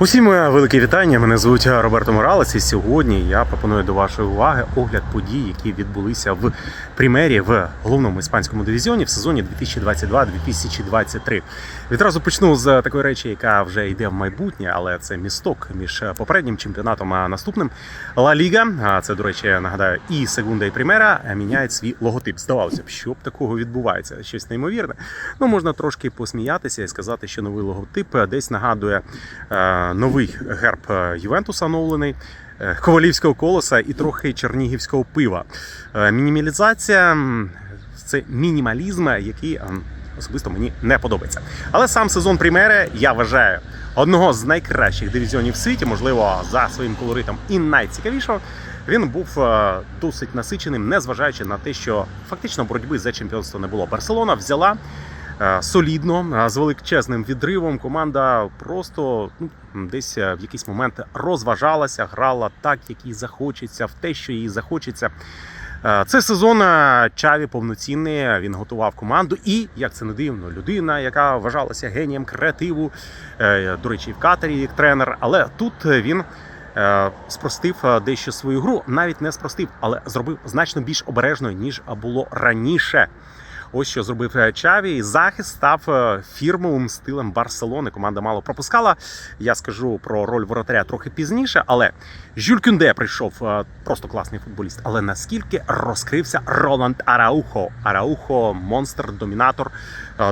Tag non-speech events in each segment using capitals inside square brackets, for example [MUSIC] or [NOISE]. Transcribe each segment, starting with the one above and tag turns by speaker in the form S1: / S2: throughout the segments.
S1: Усім е, велике вітання. Мене звуть е, Роберто Моралес, і сьогодні я пропоную до вашої уваги огляд подій, які відбулися в прем'єрі в головному іспанському дивізіоні в сезоні 2022-2023. Відразу почну з такої речі, яка вже йде в майбутнє, але це місток між попереднім чемпіонатом а наступним. Ла Ліга, а це, до речі, нагадаю, і Сегунда, і Примера міняють свій логотип. Здавалося б, що б такого відбувається, щось неймовірне. Ну можна трошки посміятися і сказати, що новий логотип десь нагадує е, новий герб е, Ювентуса оновлений. е, Ковалівського колоса і трохи чернігівського пива. Е, Мінімалізація це мінімалізм, який ем, особисто мені не подобається. Але сам сезон Примери я вважаю одного з найкращих дивізіонів в світі, можливо, за своїм колоритом і найцікавішого. Він був досить насиченим, незважаючи на те, що фактично боротьби за чемпіонство не було. Барселона взяла солідно, е, з величезним відривом. Команда просто ну, десь е, в якийсь момент розважалася, грала так, як їй захочеться, в те, що їй захочеться. Е, Це сезон е, Чаві повноцінний. Він готував команду, і як це не дивно, людина, яка вважалася генієм креативу, е, до речі, в катері як тренер. Але тут він е, спростив е, дещо свою гру, навіть не спростив, але зробив значно більш обережною ніж було раніше. Ось що зробив е, Чаві. Захист став е, фірмовим стилем Барселони. Команда мало пропускала. Я скажу про роль воротаря трохи пізніше, але Жюль Кюнде прийшов е, просто класний футболіст. Але наскільки розкрився Роланд Араухо? Араухо, монстр, домінатор.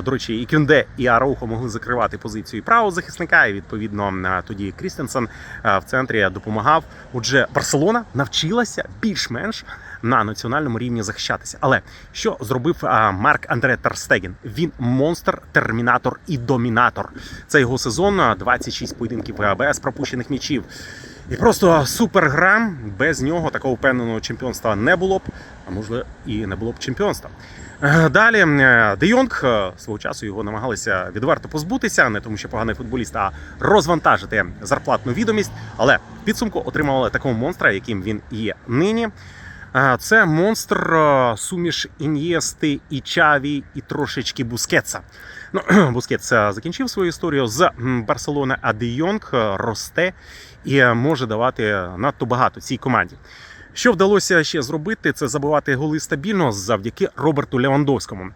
S1: До речі, і Кюнде, і Араухо могли закривати позицію правого захисника. І відповідно тоді Крістенсен в центрі допомагав. Отже, Барселона навчилася більш-менш на національному рівні захищатися. Але що зробив Марк Андре Терстеген? Він монстр, термінатор і домінатор. Це його сезон, а, 26 поєдинків без пропущених м'ячів. І просто супер гра. Без нього такого впевненого чемпіонства не було б, а можливо і не було б чемпіонства. Е, Далі е, Де Йонг е, свого часу його намагалися відверто позбутися, не тому, що поганий футболіст, а розвантажити зарплатну відомість. Але підсумку отримали такого монстра, яким він є нині. Це монстр е, суміш Ін'єсти і Чаві, і трошечки Бускетса. [CLEARS THROAT] Ну, [CLEARS THROAT] Бускетс е, закінчив свою історію з Барселона, а Де Йонг росте і е, може давати надто багато цій команді. Що вдалося ще зробити, це забивати голи стабільно завдяки Роберту Левандовському.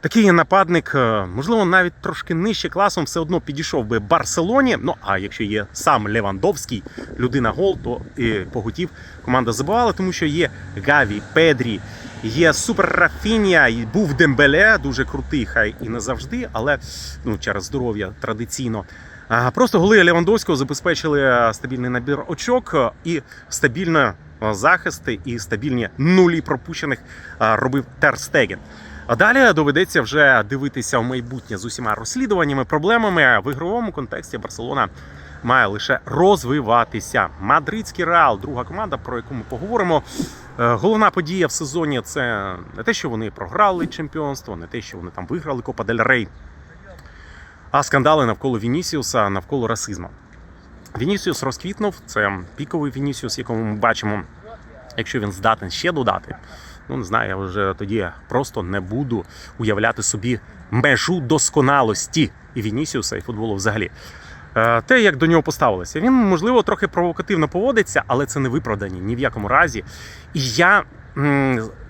S1: Такий нападник, е, можливо, навіть трошки нижче класом, все одно підійшов би Барселоні. Ну а якщо є сам Левандовський, людина гол, то і поготів команда забивала, тому що є Гаві, Педрі, є Супер Рафінія, був Дембеле, дуже крутий, хай і не завжди, але ну через здоров'я традиційно. Просто голи Левандовського забезпечили е, стабільний набір очок е, і стабільно захисти і стабільні нулі пропущених робив Тер Стеген. А далі доведеться вже дивитися в майбутнє з усіма розслідуваннями, проблемами в ігровому контексті Барселона. Має лише розвиватися. Мадридський реал, друга команда, про яку ми поговоримо. Е, Головна подія в сезоні це не те, що вони програли чемпіонство, не те, що вони там виграли Копа Дель Рей, а скандали навколо Вінісіуса, навколо расизму. Вінісіус розквітнув. Це піковий Вінісіус, якому ми бачимо, якщо він здатен ще додати. Ну, не знаю, я вже тоді просто не буду уявляти собі межу досконалості і Вінісіуса, і футболу взагалі. Е, Те, як до нього поставилися, він, можливо, трохи провокативно поводиться, але це не виправдані ні в якому разі. І я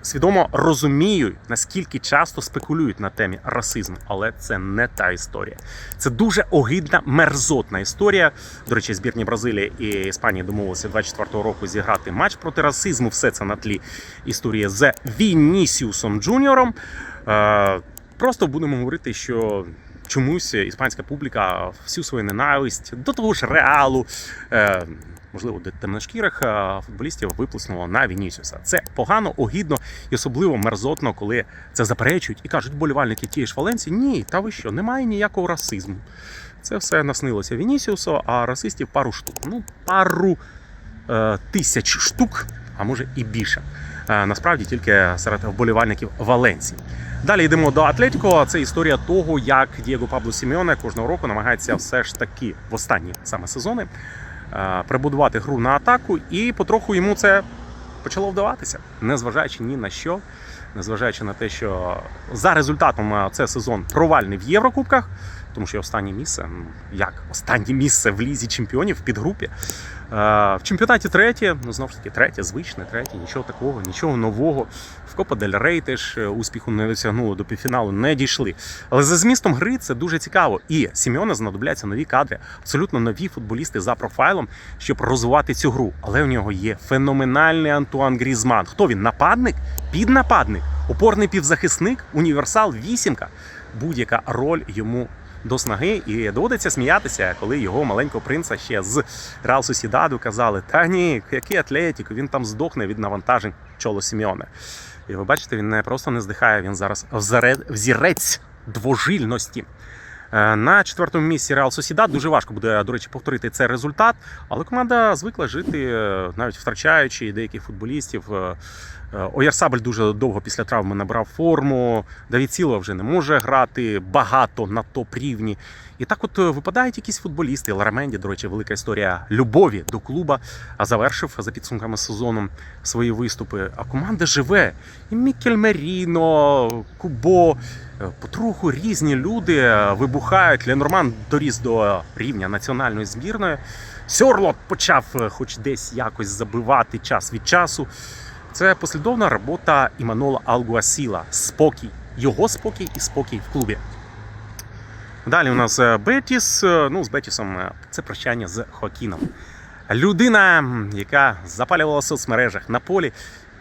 S1: свідомо розумію, наскільки часто спекулюють на темі расизму, але це не та історія. Це дуже огидна, мерзотна історія. До речі, збірні Бразилії і Іспанії домовилися 24-го року зіграти матч проти расизму. Все це на тлі історії з Вінісіусом Джуніором. Е, Просто будемо говорити, що чомусь іспанська публіка всю свою ненависть до того ж реалу. Можливо, темношкірих футболістів виплеснуло на Вінісіуса. Це погано, огідно і особливо мерзотно, коли це заперечують і кажуть, болівальники тієї ж Валенції, ні, та ви що, немає ніякого расизму. Це все наснилося Вінісіусу, а расистів пару штук. Ну, пару е, тисяч штук, а може і більше. Е, насправді тільки серед вболівальників Валенції. Далі йдемо до Атлетіко. Це історія того, як Дієго Пабло Сімеоне кожного року намагається все ж таки в останні саме сезони прибудувати гру на атаку, і потроху йому це почало вдаватися, незважаючи ні на що, незважаючи на те, що за результатом е, це сезон провальний в Єврокубках. тому що останнє місце, як останнє місце в лізі чемпіонів в підгрупі. Е, В чемпіонаті третє, ну знову ж таки, третє, звичне, третє, нічого такого, нічого нового. В Копа Дель Рей теж е, успіху не досягнуло до півфіналу, не дійшли. Але за змістом гри це дуже цікаво. І Сімеона знадобляться нові кадри, абсолютно нові футболісти за профайлом, щоб розвивати цю гру. Але у нього є феноменальний Антуан Грізман. Хто він? Нападник? Піднападник, опорний півзахисник, універсал, вісімка. Будь-яка роль йому до снаги, і доводиться сміятися, коли його маленького принца ще з Реал Сусідаду казали: Та ні, який атлетик, він там здохне від навантажень чоло Сімеона. І ви бачите, він не просто не здихає, він зараз взірець двожильності. Е, На четвертому місці Реал Сосідад дуже важко буде, до речі, повторити цей результат, але команда звикла жити, е, навіть втрачаючи деяких футболістів. Е, Оярсабель дуже довго після травми набрав форму. Давід Сілва вже не може грати багато на топ-рівні. І так, от випадають якісь футболісти. Лараменді, до речі, велика історія любові до клуба, а завершив за підсумками сезону свої виступи. А команда живе. І Мікель Меріно, Кубо. Потроху різні люди е, вибухають. Ленорман доріс до рівня національної збірної. Сьорлот почав е, хоч десь якось забивати час від часу. Це послідовна робота Іманола Алгуасіла. Спокій. Його спокій і спокій в клубі. Далі у нас е, Бетіс. Е, Ну, з Бетісом це прощання з Хоакіном. Людина, яка запалювала в соцмережах на полі,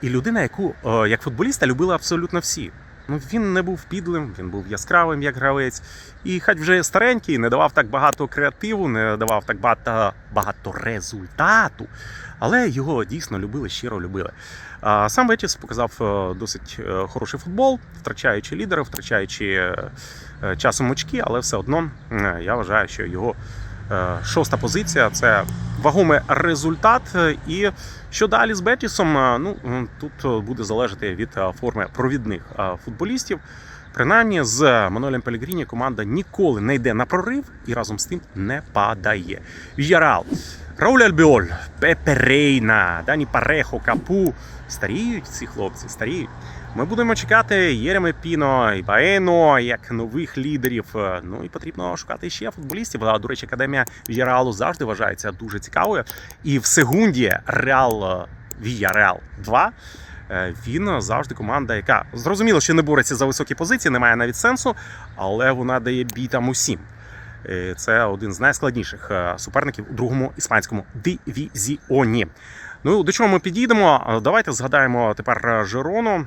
S1: і людина, яку як футболіста любили абсолютно всі. Ну, він не був підлим, він був яскравим як гравець. І хай вже старенький, не давав так багато креативу, не давав так багато, багато результату. Але його дійсно любили, щиро любили. Сам Бетіс показав е, досить е, хороший футбол, втрачаючи лідера, втрачаючи е, часом очки, але все одно я вважаю, що його шоста позиція це вагомий результат. І що далі з Бетісом? Е, Ну тут е, буде залежати від е, форми провідних е, футболістів. Принаймні з Мануелем Пелігріні команда ніколи не йде на прорив і разом з тим не падає. Віярал, Рауль Альбіоль, Пепе Рейна, Дані Парехо, Капу. Старіють ці хлопці, старіють. Ми будемо чекати Єреми Піно і Баено як нових лідерів. Е, Ну і потрібно шукати ще футболістів. А, До речі, академія Віяралу завжди вважається дуже цікавою. І в секунді Реал Віяреал 2 е, він завжди команда, яка зрозуміло, що не бореться за високі позиції, немає навіть сенсу, але вона дає бій там усім. Е, Це один з найскладніших е, суперників у другому іспанському дивізіоні. Ну, до чого ми підійдемо? Давайте згадаємо тепер е, Жирону.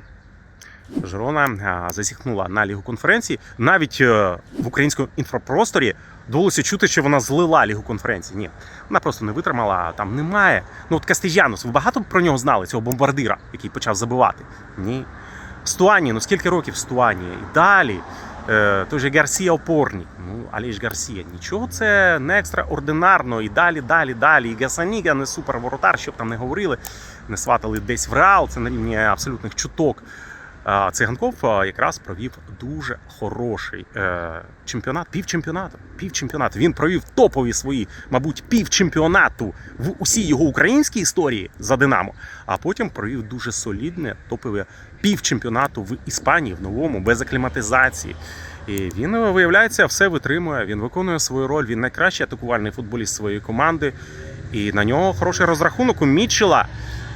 S1: Жирона засіхнула на лігу конференції. Навіть е, в українському інфопросторі довелося чути, що вона злила лігу конференції. Ні, вона просто не витримала. Там немає. Ну от Кастежянус, ви багато про нього знали, цього бомбардира, який почав забивати? Ні. Стуані, ну скільки років Стуані? І далі. Е, той же Гарсія опорник. Ну, але ж Гарсія, нічого це не екстраординарно. І далі, далі, далі. І Гасаніга не суперворотар, щоб там не говорили, не сватали десь в реал, це на рівні абсолютних чуток. Циганков якраз провів дуже хороший е, чемпіонат, півчемпіонату. Півчемпіонату. Він провів топові свої, мабуть, півчемпіонату в усій його українській історії за Динамо. А потім провів дуже солідне топове півчемпіонату в Іспанії, в новому, без акліматизації. І він виявляється, все витримує. Він виконує свою роль. Він найкращий атакувальний футболіст своєї команди. І на нього хороший розрахунок у Мітчела.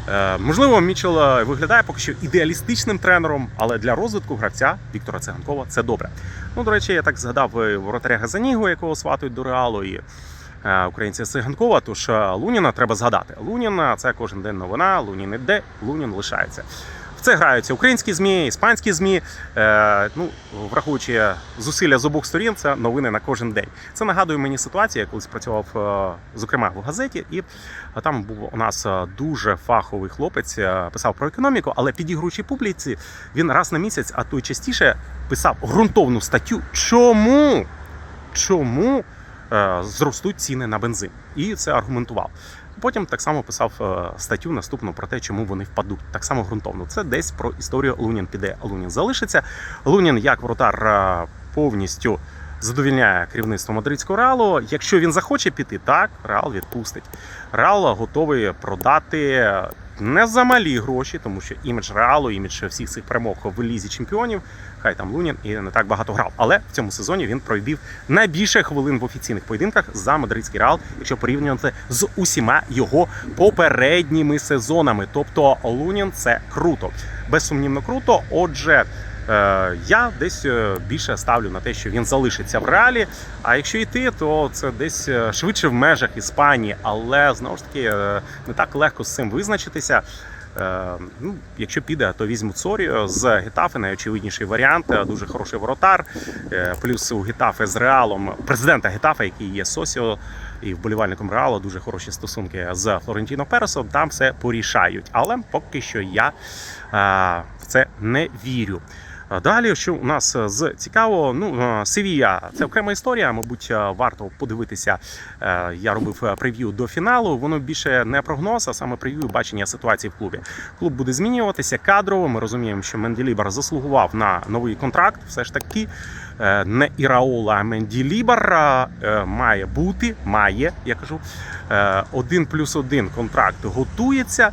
S1: Е, Можливо, Мічел виглядає поки що ідеалістичним тренером, але для розвитку гравця Віктора Циганкова це добре. Ну, до речі, я так згадав е, воротаря Газанігу, якого сватують до реалу, і е, українця Циганкова. Тож Луніна треба згадати. Лунін е, це кожен день новина. Лунін іде, Лунін лишається. Це граються українські змі, іспанські змі. Е, ну, враховуючи зусилля з обох сторін, це новини на кожен день. Це нагадує мені ситуацію, я колись працював, е, зокрема, в газеті, і там був у нас е, дуже фаховий хлопець, е, писав про економіку, але підігруючи публіці, він раз на місяць, а то й частіше писав ґрунтовну статтю. Чому? Чому зростуть ціни на бензин? І це аргументував. Потім так само писав е, статтю наступну про те, чому вони впадуть. Так само ґрунтовно. Це десь про історію Лунін піде, Лунін залишиться. Лунін як воротар е, повністю задовільняє керівництво мадридського реалу. Якщо він захоче піти, так реал відпустить. Реал готовий продати не за малі гроші, тому що імідж Реалу, імідж всіх цих перемог в лізі чемпіонів. Хай там Лунін і не так багато грав. Але в цьому сезоні він провів найбільше хвилин в офіційних поєдинках за мадридський реал, якщо порівнювати з усіма його попередніми сезонами. Тобто Лунін це круто, безсумнівно круто. Отже. Е, Я десь е, більше ставлю на те, що він залишиться в реалі. А якщо йти, то це десь е, швидше в межах Іспанії, але знову ж таки не так легко з цим визначитися. Ну, якщо піде, то візьмуть Соріо з Гетафи, найочевидніший варіант. Дуже хороший воротар. Плюс у Гетафи з Реалом президента Гетафи, який є Сосіо і вболівальником Реалу, дуже хороші стосунки з Флорентіно Пересом. Там все порішають. Але поки що я в це не вірю. Далі, що у нас е, з цікавого, ну е, Севія це окрема історія. Мабуть, е, варто подивитися. Я робив прев'ю до фіналу. Воно більше не прогноз, а саме прев'ю бачення ситуації в клубі. Клуб буде змінюватися кадрово. Ми розуміємо, що Менделібар заслугував на новий контракт. Все ж таки, не Іраола, а Менделібар е, має бути. Має, я кажу, е, один плюс один контракт готується.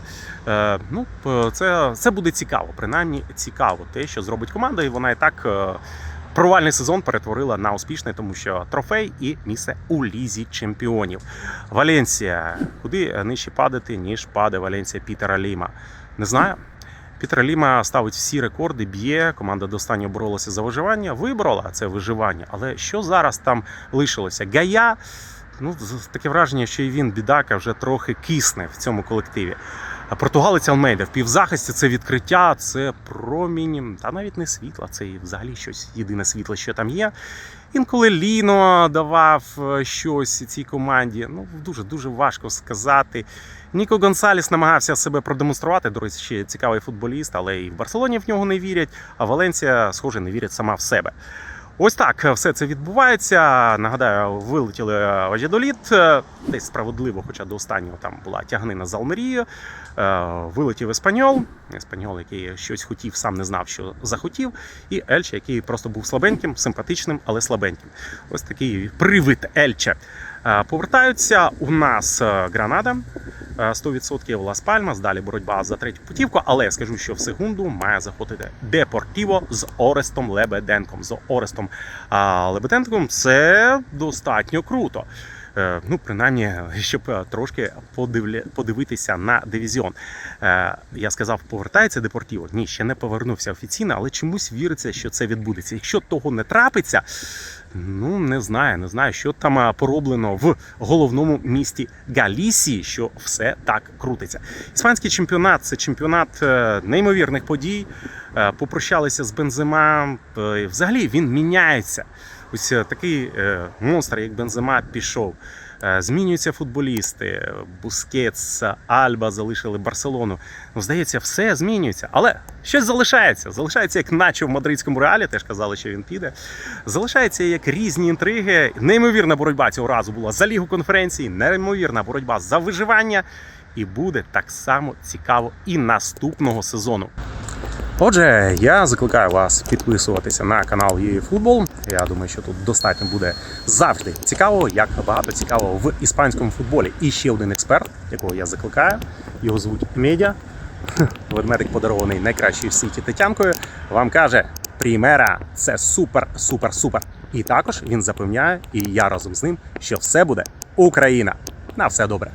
S1: Е, Ну, це, це буде цікаво. Принаймні цікаво те, що зробить команда, і вона і так е, провальний сезон перетворила на успішний, тому що трофей і місце у лізі чемпіонів. Валенсія. Куди нижче падати, ніж паде Валенсія Пітера Ліма? Не знаю. Пітер Ліма ставить всі рекорди, б'є. Команда до боролася за виживання. Виборола це виживання. Але що зараз там лишилося? Гая. Ну, таке враження, що і він, бідака, вже трохи кисне в цьому колективі. Португалець Алмейда в півзахисті це відкриття, це промінь, та навіть не світла, це взагалі щось єдине світло, що там є. Інколи Ліно давав е, щось цій команді. Ну, дуже дуже важко сказати. Ніко Гонсаліс намагався себе продемонструвати. До речі, цікавий футболіст, але і в Барселоні в нього не вірять. А Валенсія, схоже, не вірить сама в себе. Ось так все це відбувається. Нагадаю, вилетіли Вадядоліт, десь справедливо, хоча до останнього там була тягнина з Алмерією. Е, Вилетів Еспаньол. Еспаньол, який щось хотів, сам не знав, що захотів. І Ельче, який просто був слабеньким, симпатичним, але слабеньким. Ось такий привид Ельче. Е, Повертаються у нас е, Гранада. е, 100% Лас Пальмас, далі боротьба за третю путівку, але я скажу, що в секунду має заходити Депортіво з Орестом Лебеденком. З Орестом Лебеденком це достатньо круто. Е, Ну, принаймні, [LAUGHS] щоб е, трошки подивитися на дивізіон. Е, Я сказав, повертається Депортіво. Ні, ще не повернувся офіційно, але чомусь віриться, що це відбудеться. Якщо того не трапиться, ну не знаю, не знаю, що там пороблено в головному місті Галісії, що все так крутиться. Іспанський чемпіонат це чемпіонат неймовірних подій. Попрощалися з Бензема. Е, Взагалі він міняється. Ось е, такий е, монстр, як Бензема, пішов. Е, Змінюються футболісти. Бускетс, Альба залишили Барселону. Ну, здається, все змінюється. Але щось залишається. Залишається як наче в мадридському реалі, теж казали, що він піде. Залишається як різні інтриги. Неймовірна боротьба цього разу була за лігу конференції, неймовірна боротьба за виживання. І буде так само цікаво і наступного сезону. Отже, я закликаю вас підписуватися на канал ЄФутбол. Я думаю, що тут достатньо буде завжди цікаво, як багато цікавого в іспанському футболі. І ще один експерт, якого я закликаю. Його звуть Медіа. [LAUGHS] Ведмедик подарований найкращий в світі Тетянкою. Вам каже: Прімера це супер, супер, супер. І також він запевняє, і я разом з ним, що все буде Україна. На все добре.